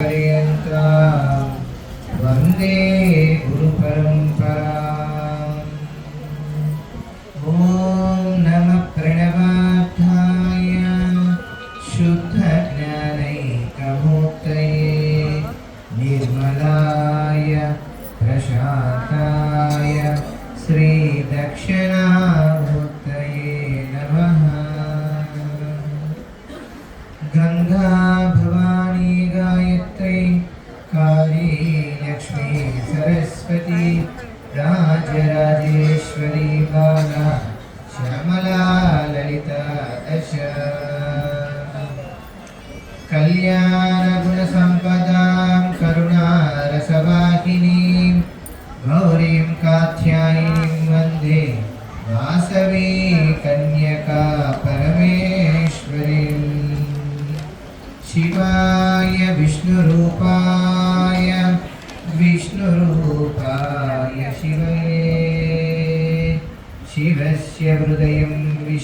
पर्यन्ता वन्दे गुरुपरम्परा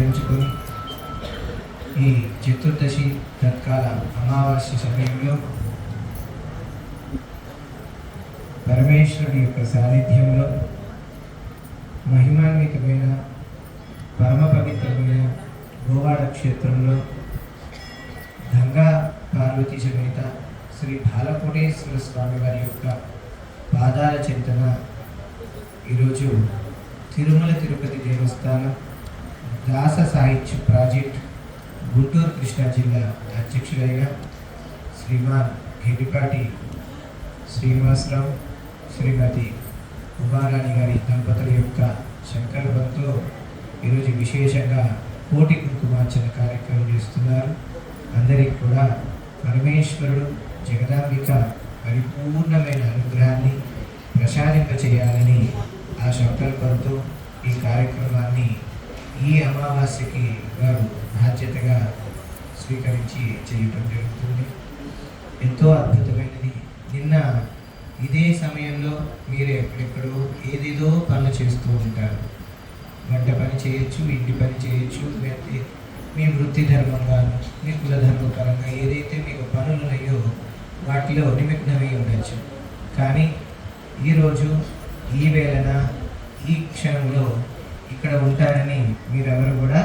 పురస్కరించుకొని ఈ చతుర్దశి తత్కాల అమావాస్య సమయంలో పరమేశ్వరుని యొక్క సాన్నిధ్యంలో మహిమాన్వితమైన పరమ పవిత్రమైన గోవాడ క్షేత్రంలో గంగా పార్వతీ సమేత శ్రీ బాలకోటేశ్వర స్వామి వారి యొక్క పాదాల చింతన ఈరోజు తిరుమల తిరుపతి దేవస్థానం దాస సాహిత్య ప్రాజెక్ట్ గుంటూరు కృష్ణా జిల్లా అధ్యక్షుడైన శ్రీమాన్ గిరిపాటి శ్రీనివాసరావు శ్రీమతి ఉమారాణి గారి దంపతుల యొక్క సంకల్పంతో ఈరోజు విశేషంగా కోటి కుంకుమార్చన కార్యక్రమం చేస్తున్నారు అందరికి కూడా పరమేశ్వరుడు జగదాంబిక పరిపూర్ణమైన అనుగ్రహాన్ని ప్రసాదింప చేయాలని ఆ సంకల్పంతో ఈ కార్యక్రమాన్ని ఈ అమావాస్యకి వారు బాధ్యతగా స్వీకరించి చేయటం జరుగుతుంది. ఎంతో అద్భుతమైనది. నిన్న ఇదే సమయంలో మీరు ఎక్కడెక్కడో ఏదేదో పనులు చేస్తూ ఉంటారు. వంట పని చేయొచ్చు ఇంటి పని చేయొచ్చు లేకపోతే మీ వృత్తి ధర్మంగా మీ కుల ధర్మపరంగా ఏదైతే మీకు పనులు ఉన్నాయో వాటిలో నిమగ్నమై ఉండొచ్చు. కానీ ఈరోజు ఈ వేళన ఈ క్షణంలో ఇక్కడ ఉంటారని మీరెవరు కూడా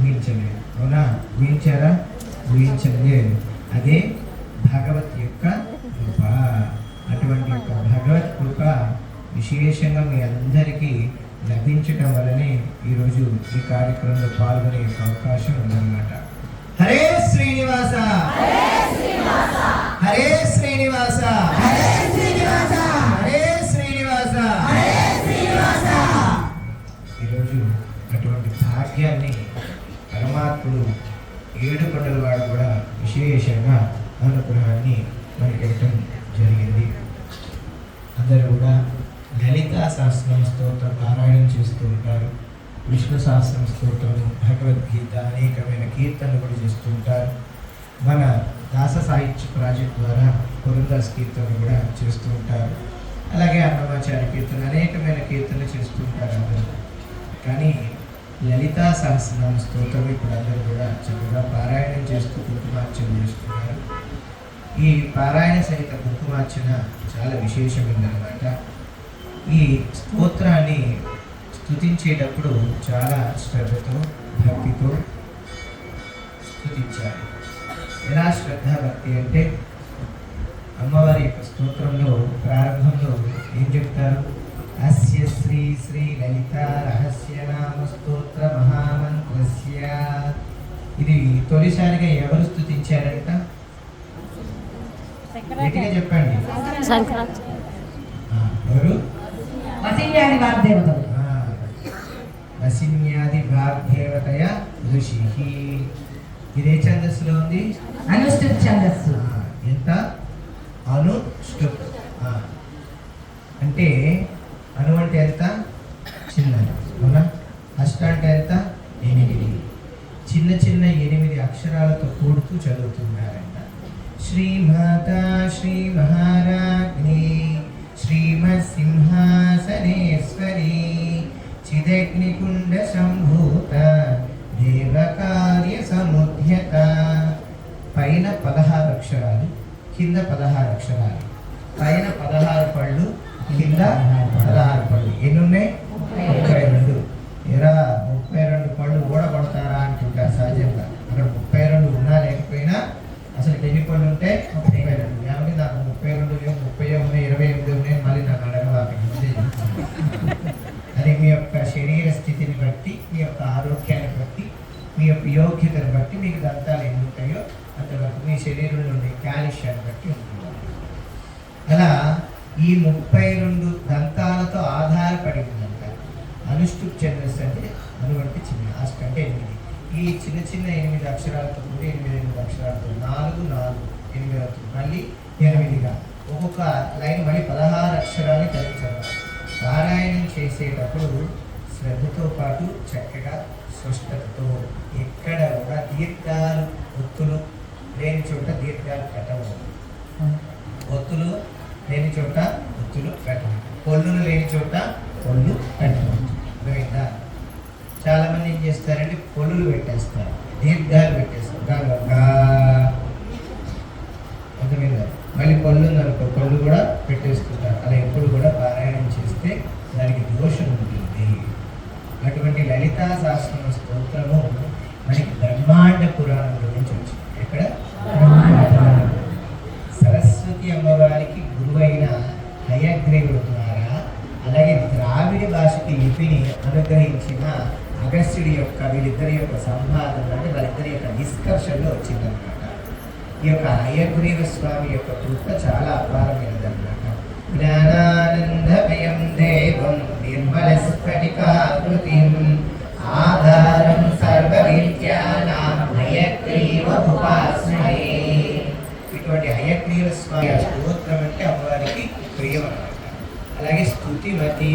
ఊహించలేరు అవునా? ఊహించారా? ఊహించలేదు. అదే భగవత్ యొక్క కృప. అటువంటి యొక్క భగవత్ కృప విశేషంగా మీ అందరికీ లభించటం వల్లనే ఈరోజు ఈ కార్యక్రమంలో పాల్గొనే అవకాశం ఉందన్నమాట. హరే శ్రీనివాస! అటువంటి పరమాత్ముడు ఏడు కొండల వాడు కూడా విశేషంగా అనుగ్రహాన్ని మనకివ్వటం జరిగింది. అందరూ కూడా లలితా శాస్త్రం స్తోత్రం పారాయణం చేస్తూ ఉంటారు. విష్ణు శాస్త్రం స్తోత్రం భగవద్గీత అనేకమైన కీర్తనలు కూడా చేస్తూ ఉంటారు. మన దాస సాహిత్య ప్రాజెక్ట్ ద్వారా కొరందాస్ కీర్తనలు కూడా చేస్తూ ఉంటారు. అలాగే అన్నమాచార్య కీర్తన అనేకమైన కీర్తనలు చేస్తూ ఉంటారు అందరూ. కానీ లలితా సహస్రనామ స్తోత్రం ఇప్పుడు అందరూ కూడా చక్కగా పారాయణం చేస్తూ కుంకుమార్చన చేస్తున్నారు. ఈ పారాయణ సహిత కుంకుమార్చన చాలా విశేషమైందనమాట ఈ స్తోత్రాన్ని స్తుతించేటప్పుడు చాలా శ్రద్ధతో భక్తితో స్థుతించాలి ఎలా శ్రద్ధ భక్తి అంటే అమ్మవారి యొక్క స్తోత్రంలో ప్రారంభంలో ఏం చెప్తారు? అస్య శ్రీ శ్రీ లలిత రహస్య నామ స్తోత్ర మహామంత్రస్య. ఇది తొలిసారిగా ఎవరు స్తుతించారంట? గట్టిగా చెప్పండి. ఎవరు? వసిల్యాది వాగ్దేవతలు ఆ, వసిన్యాది వాగ్దేవతయ ఋషి. ఇదే ఛందస్సులో ఉంది? అనుష్ఠిత ఛందస్సు. ఎంత? అను స్టుప్ ఆ. అంటే అను అంటే ఎంత? చిన్నది. అవునా? అష్ట అంటే ఎంత? ఎనిమిది చిన్న చిన్న ఎనిమిది అక్షరాలతో కూడుతూ చదువుతున్నారంట. శ్రీమాత శ్రీ మహారాజ్ని శ్రీమత్ సింహాసనేశ్వరి చిదగ్నికుండ సంభూత దేవకార్య సముద్యత. పైన పదహారు అక్షరాలు కింద పదహారు అక్షరాలు పైన పదహారు పళ్ళు కింద పదహారు పళ్ళు. ఎన్ని ఉన్నాయి ముప్పై రెండు. ఇరా ముప్పై రెండు పళ్ళు ఓడగొడతారా అంటుంటారు సహజంగా. అక్కడ ముప్పై రెండు ఉన్నా లేకపోయినా అసలు ఎన్ని పళ్ళు ఉంటే ముప్పై రెండు. ఏమంటే నాకు ముప్పై రెండు లేవు ముప్పై ఉన్నాయి ఇరవై ఎనిమిది ఉన్నాయి మళ్ళీ నాకు అడగవాలి అది మీ యొక్క శరీర స్థితిని బట్టి మీ యొక్క ఆరోగ్యాన్ని బట్టి మీ యొక్క యోగ్యతను బట్టి మీకు దంతాలు ఎన్ని ఉంటాయో అంతవరకు మీ శరీరంలో ఉండే కాల్షియాన్ని బట్టి ఈ ముప్పై రెండు దంతాలతో ఆధారపడి ఉందంట అనుష్టుప్ చంద్రస్ అంటే అను అంటే చిన్న అష్ట అంటే ఎనిమిది. ఈ చిన్న చిన్న ఎనిమిది అక్షరాలతో కూడా ఎనిమిది ఎనిమిది అక్షరాలతో నాలుగు నాలుగు ఎనిమిది అవుతుంది. మళ్ళీ ఎనిమిదిగా. ఒక్కొక్క లైన్ మళ్ళీ పదహారు అక్షరాలు కలిపి చదవాలి పారాయణం చేసేటప్పుడు శ్రద్ధతో పాటు చక్కగా స్పష్టతతో ఎక్కడ కూడా దీర్ఘాలు ఒత్తులు లేని చోట దీర్ఘాలు పెట్టవద్దు ఒత్తులు లేని చోట ఒత్తులు పెట్టడం పొల్లులు లేని చోట పళ్ళు పెట్టడం అర్థమైందా? చాలామంది ఏం చేస్తారంటే పొల్లులు పెట్టేస్తారు. దీర్ఘ పెట్టేస్తారు గా- గా అర్థమైందా మళ్ళీ పళ్ళు ఉందనుకో పళ్ళు కూడా పెట్టేసుకుంటారు అలా ఎప్పుడు కూడా పారాయణం చేస్తే దానికి దోషం ఉంటుంది అటువంటి లలితా శాస్త్రం స్తోత్రము మనకి బ్రహ్మాండ పురాణంలో నుంచి వచ్చింది ఎక్కడ బ్రహ్మాండ పురాణం సరస్వతి అమ్మవారికి గురువైన హయగ్రీవుడు ద్వారా అలాగే ద్రావిడ భాషకి లిపిని అనుగ్రహించిన అగస్త్యుడి యొక్క వీళ్ళిద్దరి యొక్క సంవాదం అంటే వాళ్ళిద్దరి యొక్క నిష్కర్షలో వచ్చిందనమాట. ఈ యొక్క అయ్యగురీవ స్వామి యొక్క కృప చాలా అపారమైనదన్నమాట జ్ఞానానందమయం దేవం నిర్మల స్ఫటికాకృతిం ఆధారం సర్వవిద్యానాం హయగ్రీవ ఉపాస్మయే ఇటువంటి హయగ్రీవ స్వామి స్తోత్రం అంటే అమ్మవారికి ప్రియం అన్నమాట అలాగే స్థుతిమతి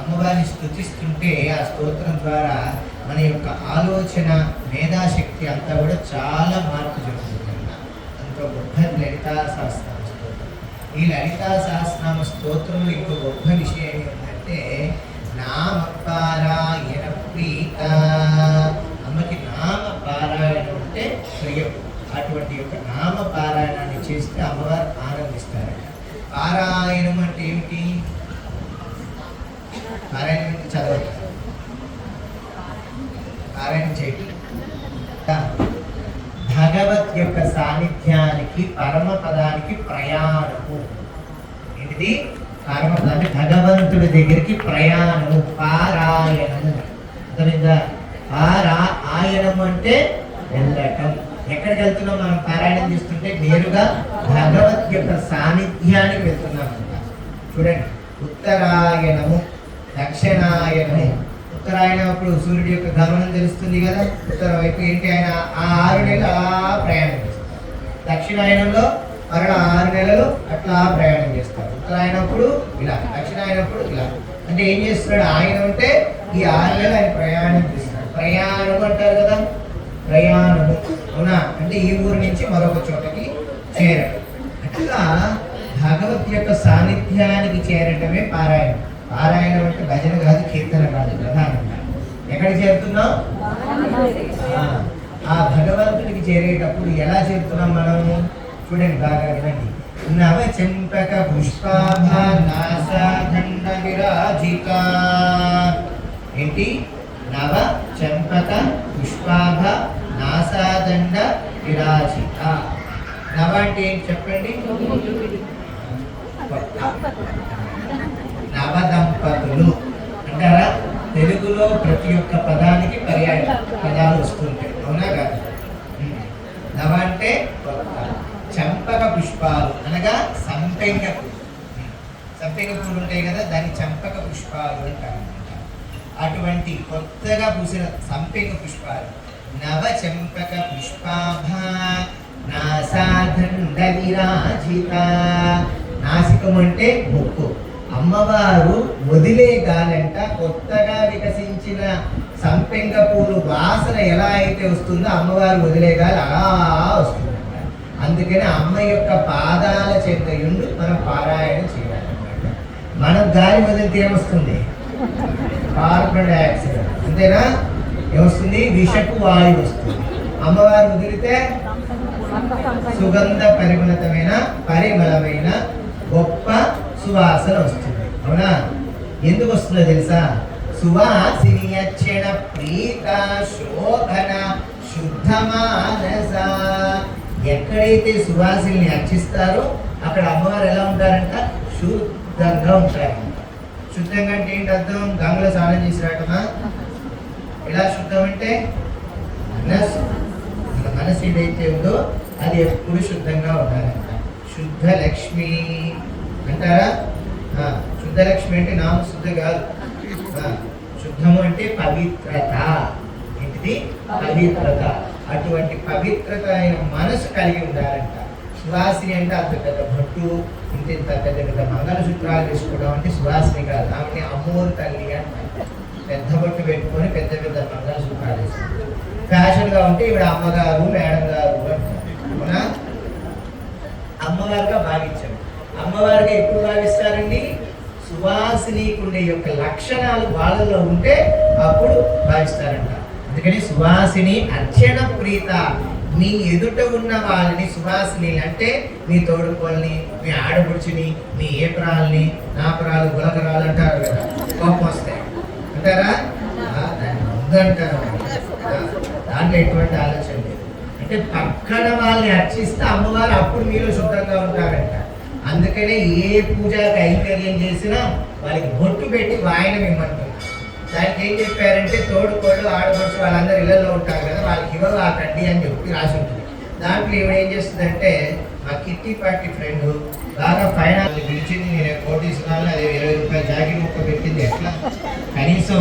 అమ్మవారిని స్థుతిస్తుంటే ఆ స్తోత్రం ద్వారా మన యొక్క ఆలోచన మేధాశక్తి అంతా కూడా చాలా మార్పు జరుగుతుంది అంత గొప్ప లలితా సహస్రనామ స్తోత్రం. ఈ లలితా సహస్రనామ స్తోత్రంలో ఇంకో గొప్ప విషయం ఏంటంటే నామపారాయణ ప్రీత. అమ్మకి నామ పారాయణం అంటే ప్రియం. అటువంటి యొక్క నామ పారాయణాన్ని చేస్తే అమ్మవారు ఆనందిస్తారట. పారాయణం అంటే ఏమిటి? నారాయణ అంటే చదవటం పారాయణం చేయటం భగవత్ యొక్క సాన్నిధ్యానికి పరమ పదానికి ప్రయాణము. ఏంటిది పరమ పదాన్ని భగవంతుడి దగ్గరికి ప్రయాణము పారాయణము. అర్థమైందా? పారా ఆయనము అంటే వెళ్ళటం. ఎక్కడికి వెళ్తున్నాం? మనం పారాయణం చేస్తుంటే నేరుగా భగవత్ యొక్క సాన్నిధ్యానికి వెళ్తున్నాం అన్నమాట. చూడండి. ఉత్తరాయణము దక్షిణాయనము. ఉత్తరాయణం అప్పుడు సూర్యుడి యొక్క గమనం తెలుస్తుంది కదా. ఉత్తర వైపు ఏంటి? ఆయన ఆ ఆరు నెలలు అలా ప్రయాణం చేస్తారు. దక్షిణాయనంలో మరణ ఆరు నెలలు అట్లా ప్రయాణం చేస్తారు. ఉత్తరాయణప్పుడు ఇలా దక్షిణాయనప్పుడు ఇలా. అంటే ఏం చేస్తున్నాడు? ఆయన ఉంటే ఈ ఆరు నెలలు ఆయన ప్రయాణం చేస్తున్నాడు. ప్రయాణం అంటారు కదా? ప్రయాణము. అవునా? అంటే ఈ ఊరు నుంచి మరొక చోటకి చేరడం. అట్లా భగవత్ యొక్క సాన్నిధ్యానికి చేరటమే పారాయణం. పారాయణం అంటే భజన కాదు కీర్తన కాదు ప్రధానంగా ఎక్కడికి చేరుతున్నాం ఆ, భగవంతుడికి చేరేటప్పుడు ఎలా చేరుతున్నాం మనము? చూడండి బాగా వినండి. నవ చెంపక పుష్పాభ నాసాఖండ విరాజిత ఏంటి? నవ చెంపక పుష్పాభ నాసాదండ విరాజిత నవ అంటే ఏంటి? చెప్పండి. నవదంపతులు అంటారా? తెలుగులో ప్రతి ఒక్క పదానికి పర్యాయ పదాలు వస్తుంటాయి. అవునా కాదు? నవ అంటే కొత్త చంపక పుష్పాలు అనగా సంపెంగ పూలు. సంపెంగ పూలు ఉంటాయి కదా దాని చంపక పుష్పాలు అంటారు అటువంటి కొత్తగా పూసిన సంపెంగ పుష్పాలు. నవ చంపక పుష్పాభ నాసాదండ విరాజిత నాసికం అంటే ముక్కు. అమ్మవారు వదిలేగాలంట కొత్తగా వికసించిన సంపెంగ పూలు వాసన ఎలా అయితే వస్తుందో అమ్మవారు వదిలేగాలి అలా వస్తుందంట. అందుకని అమ్మ యొక్క పాదాల చెంత ఉండి మనం పారాయణ చేయాలన్నమాట. మనం గాలి వదిలితే ఏమొస్తుంది? కార్బన్ డైఆక్సైడ్ అంతేనా? ఏమొస్తుంది? విషపు వాయువు వస్తుంది. అమ్మవారు వదిలితే సుగంధ పరిమళతమైన పరిమళమైన గొప్ప సువాసన వస్తుంది అవునా? ఎందుకు వస్తుందో తెలుసా? సువాసిని అక్షణ ప్రీత శోభన శుద్ధ మానస ఎక్కడైతే సువాసిని అర్చిస్తారో అక్కడ అమ్మవారు ఎలా ఉంటారంట? శుద్ధంగా ఉంటారంట. శుద్ధంగా అంటే ఏంటి అర్థం? గంగలో స్నానం చేసి రావటమా ఎలా శుద్ధం అంటే? మనసు. మన మనసు ఏదైతే ఉందో అది ఎప్పుడు శుద్ధంగా ఉండాలంట. శుద్ధ లక్ష్మి అంటారా శుద్ధలక్ష్మి అంటే నామ శుద్ధ కాదు. శుద్ధము అంటే పవిత్రత. ఏంటిది? పవిత్రత. అటువంటి పవిత్రత అయిన మనసు కలిగి ఉండాలంట. సువాసిని అంటే అంత పెద్ద భట్టు ఇంత ఇంత పెద్ద పెద్ద మంగళసూత్రాలు తీసుకోవడం అంటే సువాసిని కాదు. ఆమె అమ్మోరు తల్లి అంటారు. పెద్ద బొట్టు పెట్టుకొని పెద్ద పెద్ద మంగళసూత్రాలు వేసుకుంటారు. ఫ్యాషన్గా ఉంటే ఇవిడ అమ్మగారు మేడం గారు అంటారు. అవునా? అమ్మగారుగా భావించారు. అమ్మవారిగా ఎప్పుడు భావిస్తారండి. సువాసినీకుండే యొక్క లక్షణాలు వాళ్ళలో ఉంటే అప్పుడు భావిస్తారంట. అందుకని సువాసిని అర్చన ప్రీత. మీ ఎదుట ఉన్న వాళ్ళని సువాసిని అంటే మీ తోడుకోల్ని మీ ఆడపడుచుని మీ నా నాపరాలు గులకరాలు అంటారు కదా. కోపం వస్తాయి అంటారా? దాన్ని వద్దంటారు దాంట్లో ఎటువంటి ఆలోచన లేదు. అంటే పక్కన వాళ్ళని అర్చిస్తే అమ్మవారు అప్పుడు మీరు శుద్ధంగా ఉంటారు. అందుకనే ఏ పూజ కైంకర్యం చేసినా వాళ్ళకి బొట్టు పెట్టి వాయనం ఇమ్మంటారు దానికి ఏం చెప్పారంటే తోడుకోళ్ళు ఆడపడుచు వాళ్ళందరూ ఇళ్ళల్లో ఉంటారు కదా వాళ్ళకి ఇవ్వకండి అని చెప్పి రాసి ఉంటుంది. దాంట్లో ఈవిడ ఏం చేస్తుందంటే మా కిట్టి పార్టీ ఫ్రెండ్ బాగా ఫైనాన్స్ పిలిచింది నేను కోటి ఇస్తున్నాను ఇరవై రూపాయలు జాకెట్ ముక్క పెట్టింది ఎట్లా? కనీసం